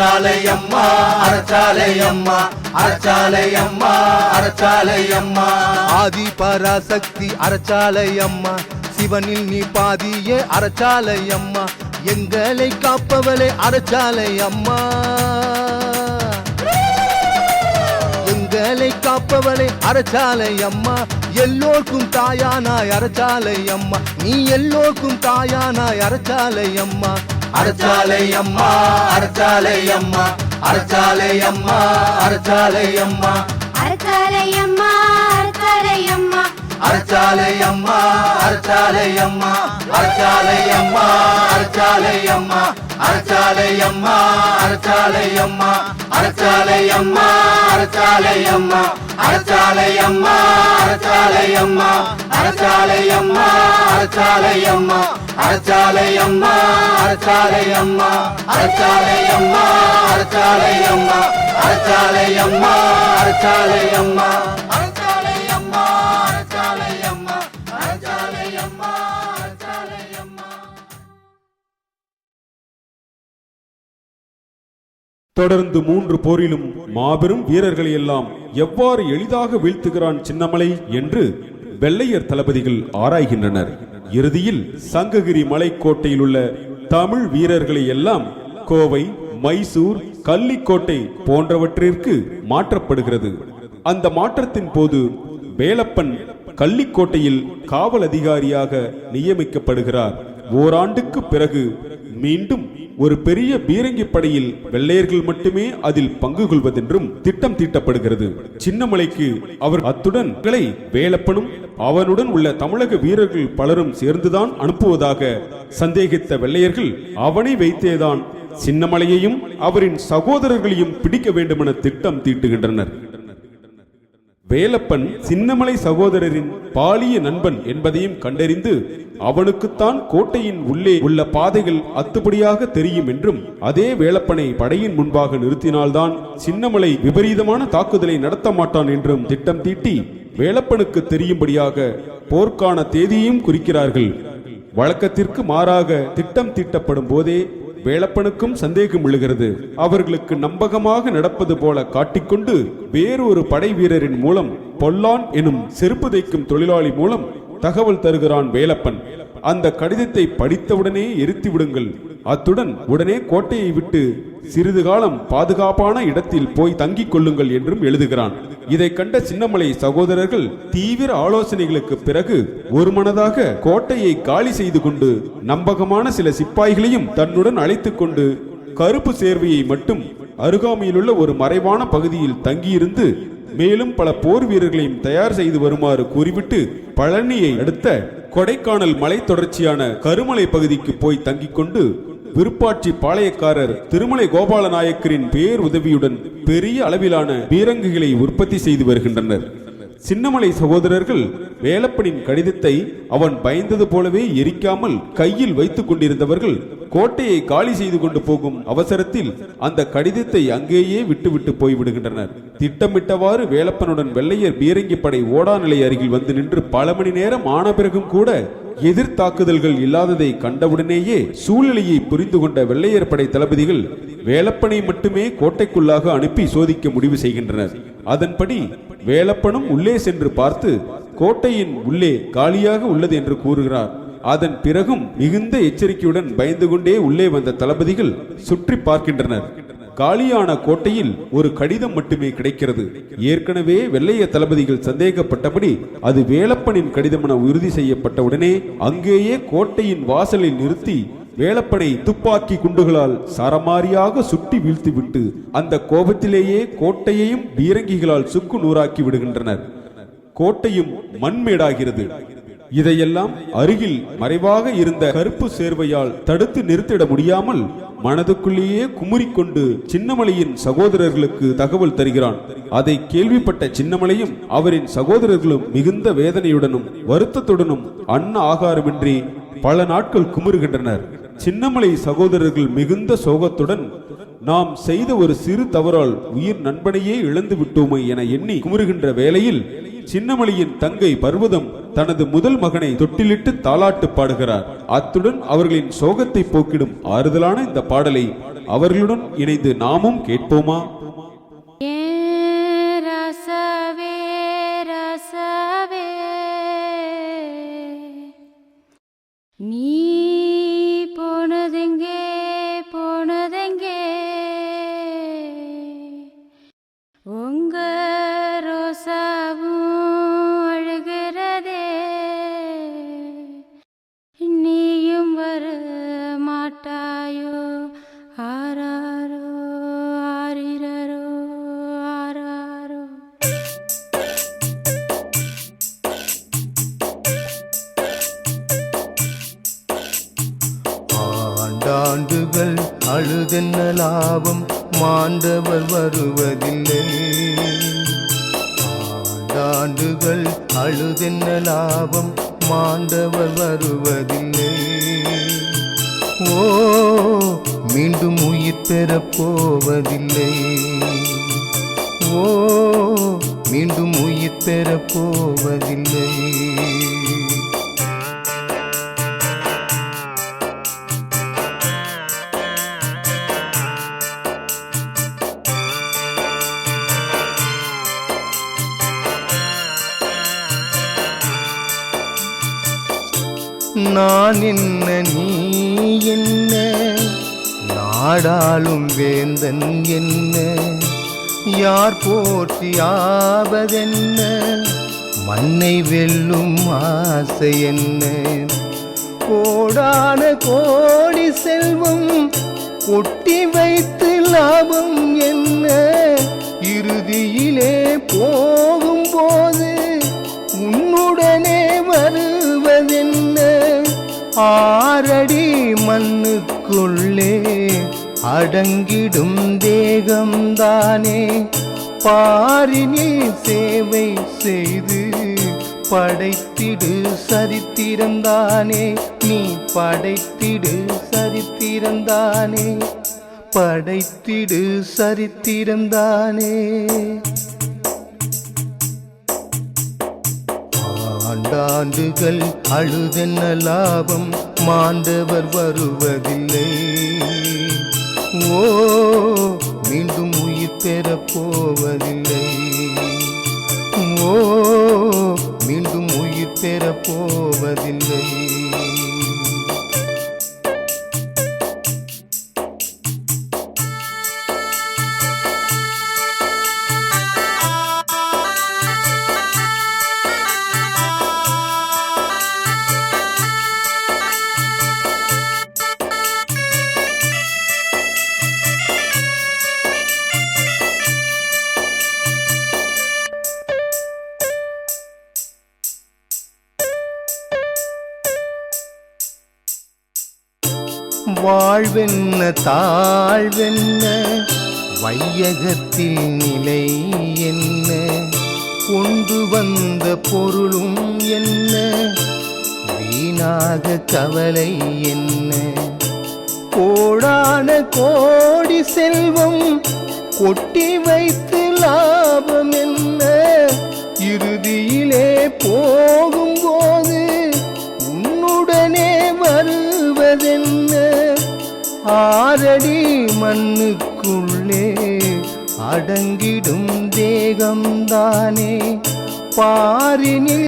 அறச்சாலை அம்மா அறச்சாலை அம்மா அறச்சாலை அம்மா அறச்சாலை அம்மா ஆதி பராசக்தி அறச்சாலை அம்மா சிவனில் நீ பாதியே அறச்சாலை அம்மா எங்களை காப்பவளே அறச்சாலை அம்மா எங்களை காப்பவளே அறச்சாலை அம்மா எல்லோர்க்கும் தாயானாய் அறச்சாலை அம்மா நீ எல்லோர்க்கும் தாயானாய் அறச்சாலை அம்மா அரைச்சாலை அம்மா அரைச்சாலை அம்மா அரைச்சாலை அம்மா அரைச்சாலை அம்மா அரசாலையம்மா அரசாலையம்மா அரைச்சாலை அம்மா அரைச்சாலை அம்மா அரைச்சாலை அம்மா அரைச்சாலை அம்மா அரைச்சாலை அம்மா அரைச்சாலை அம்மா அரைச்சாலை அம்மா அரைச்சாலை அம்மா அரைச்சாலை அம்மா அரைச்சாலை அம்மா அரைச்சாலை அம்மா அரைச்சாலை அம்மா அரைச்சாலை அம்மா அரைச்சாலை அம்மா அரைச்சாலை அம்மா அரைச்சாலை அம்மா அரைச்சாலை அம்மா அரைச்சாலை அம்மா அரைச்சாலை தொடர்ந்து மூன்று போரிலும் மாபெரும் வீரர்களை எல்லாம் எவ்வாறு எளிதாக வீழ்த்துகிறான் சின்னமலை என்று வெள்ளையர் தளபதிகள் ஆராய்கின்றனர். இறுதியில் சங்ககிரி மலைக்கோட்டையில் உள்ள தமிழ் வீரர்களை எல்லாம் கோவை மைசூர் கள்ளிக்கோட்டை போன்றவற்றிற்கு மாற்றப்படுகிறது. அந்த மாற்றத்தின் போது வேலப்பன் கள்ளிக்கோட்டையில் காவல் அதிகாரியாக நியமிக்கப்படுகிறார். ஓராண்டுக்கு பிறகு மீண்டும் ஒரு பெரிய பீரங்கி படையில் வெள்ளையர்கள் மட்டுமே அதில் பங்கு கொள்வதென்றும் திட்டம் தீட்டப்படுகிறது. சின்னமலைக்கு அவர் அத்துடன் கிளை வேலப்பனும் அவனுடன் உள்ள தமிழக வீரர்கள் பலரும் சேர்ந்துதான் அனுப்புவதாக சந்தேகித்த வெள்ளையர்கள் அவனை வைத்தேதான் சின்னமலையையும் அவரின் சகோதரர்களையும் பிடிக்க வேண்டுமென திட்டம் தீட்டுகின்றனர். வேலப்பன் சின்னமலை சகோதரரின் பாலிய நண்பன் என்பதையும் கண்டறிந்து அவனுக்குத்தான் கோட்டையின் உள்ளே உள்ள பாதைகள் அத்துப்படியாக தெரியும் என்றும் அதே வேலப்பனை படையின் முன்பாக நிறுத்தினால்தான் சின்னமலை விபரீதமான தாக்குதலை நடத்த மாட்டான் என்றும் திட்டம் தீட்டி வேலப்பனுக்கு தெரியும்படியாக போர்க்கான தேதியையும் குறிக்கிறார்கள். வழக்கத்திற்கு மாறாக திட்டம் தீட்டப்படும் போதே வேலப்பனுக்கும் சந்தேகம் எழுகிறது. அவர்களுக்கு நம்பகமாக நடப்பது போல காட்டிக்கொண்டு வேறொரு படை வீரரின் மூலம் பொல்லான் எனும் செருப்பு தைக்கும் தொழிலாளி மூலம் தகவல் தருகிறான் வேலப்பன் அந்த கடிதத்தை படித்தவுடனே எரித்து விடுங்கள் அத்துடன் உடனே கோட்டையை விட்டு சிறிது காலம் பாதுகாப்பான இடத்தில் போய் தங்கிக் கொள்ளுங்கள் என்றும் எழுதுகிறான். இதை கண்ட சின்னமலை சகோதரர்கள் தீவிர ஆலோசனைகளுக்கு பிறகு ஒரு மனதாக கோட்டையை காலி செய்து கொண்டு நம்பகமான சில சிப்பாய்களையும் தன்னுடன் அழைத்துக் கொண்டு கருப்பு சேர்வையை மட்டும் அருகாமையிலுள்ள ஒரு மறைவான பகுதியில் தங்கியிருந்து மேலும் பல போர் வீரர்களையும் தயார் செய்து வருமாறு கூறிவிட்டு பழனியை அடுத்த கொடைக்கானல் மலை தொடர்ச்சியான கருமலை பகுதிக்கு போய் தங்கிக் கொண்டு விருப்பாட்சி பாளையக்காரர் திருமலை கோபால நாயக்கரின் பேர் உதவியுடன் பெரிய அளவிலான பீரங்குகளை உற்பத்தி செய்து வருகின்றனர். சின்னமலை சகோதரர்கள் வேலப்பனின் கடிதத்தை அவன் பயந்தது போலவே எரிக்காமல் கையில் வைத்துக் கொண்டிருந்தவர்கள் கோட்டையை காலி செய்து கொண்டு போகும் அவசரத்தில் அந்த கடிதத்தை அங்கேயே விட்டுவிட்டு போய்விடுகின்றனர். திட்டமிட்டவாறு வேலப்பனுடன் வெள்ளையர் பீரங்கி படை ஓடாநிலை அருகில் வந்து நின்று பல மணி நேரம் ஆன பிறகும் கூட எதிர்த்தாக்குதல்கள் இல்லாததை கண்டவுடனேயே சூழ்நிலையை புரிந்து கொண்ட வெள்ளையர் படை தளபதிகள் வேலப்பனை மட்டுமே கோட்டைக்குள்ளாக அனுப்பி சோதிக்க முடிவு செய்கின்றனர். அதன்படி வேலப்பனும் உள்ளே சென்று பார்த்து கோட்டையின் உள்ளே காலியாக உள்ளது என்று கூறுகிறார். அதன் பிறகும் மிகுந்த எச்சரிக்கையுடன் பயந்து கொண்டே உள்ளே வந்த தளபதிகள் சுற்றி பார்க்கின்றனர். காலியான கோட்டையில் ஒரு கடிதம் மட்டுமே கிடைக்கிறது. ஏற்கனவே வெள்ளைய தளபதிகள் சந்தேகப்பட்டபடி அது வேலப்பனின் கடிதம் என உறுதி செய்யப்பட்ட உடனே அங்கேயே கோட்டையின் வாசலில் நிறுத்தி வேலப்பனை துப்பாக்கி குண்டுகளால் சரமாரியாக சுட்டி வீழ்த்திவிட்டு அந்த கோபத்திலேயே கோட்டையையும் பீரங்கிகளால் சுக்கு நூறாக்கி விடுகின்றனர். கோட்டையும் மண்மேடாகிறது. இதையெல்லாம் அருகில் மறைவாக இருந்த கருப்பு சேர்வையால் தடுத்து நிறுத்திட முடியாமல் மனதுக்குள்ளேயே குமுறிக்கொண்டு சின்னமலையின் சகோதரர்களுக்கு தகவல் தருகிறான். அதை கேள்விப்பட்ட சின்னமலையும் அவரின் சகோதரர்களும் மிகுந்த வேதனையுடனும் வருத்தத்துடனும் அன்ன ஆகாரமின்றி பல நாட்கள் குமுறுகின்றனர். சின்னமலை சகோதரர்கள் மிகுந்த சோகத்துடன் நாம் செய்த ஒரு சிறு தவறால் உயிர் நண்பனையே இழந்து விட்டோமே என எண்ணி குமுறுகின்ற வேளையில் சின்னமலையின் தங்கை பர்வதம் தனது முதல் மகனை தொட்டிலிட்டு தாலாட்டு பாடுகிறார். அத்துடன் அவர்களின் சோகத்தை போக்கிடும் ஆறுதலான இந்த பாடலை அவர்களுடன் இணைந்து நாமும் கேட்போமா? ஆண்டாண்டுகள் அழுதென்ன லாபம் மாண்டவர் வருவதில்லை. ஆண்டாண்டுகள் அழுதென்ன லாபம் மாண்டவர் வருவதில்லை. ஓ மீண்டும் உயிர் பெறப் போவதில்லை. ஓ மீண்டும் உயிர் பெறப் நான் என்ன நீ என்ன? நாடாளும் வேந்தன் என்ன? யார் போற்றியாவதென்ன மண்ணை வெல்லும் ஆசை என்ன? கோடான கோடி செல்வம் கொட்டி வைத்து லாபம் என்ன? இறுதியிலே போ ஆறடி மண்ணுக்குள்ளே அடங்கிடும் தேகம்தானே. பாரினில் சேவை செய்து படைத்திடு சரித்திரம்தானே. நீ படைத்திடு சரித்திரம்தானே. படைத்திடு சரித்திரம்தானே. ஆண்டாண்டுகள் அழுதென்ன லாபம்? மாண்டவர் வருவதில்லை. ஓ மீண்டும் உயிர் பெறப் போவதில்லை. ஓ மீண்டும் உயிர் பெறப் போவதில்லை. வாழ்வென்ன தாழ்வென்ன வையகத்தில் நிலை என்ன கொண்டு வந்த பொருளும் என்ன வீணாக கவலை என்ன கோடான கோடி செல்வம் கொட்டி வைத்து லாபம் என்ன? ஆறடி மண்ணுக்குள்ளே அடங்கிடும் தேகம்தானே. பாரினில்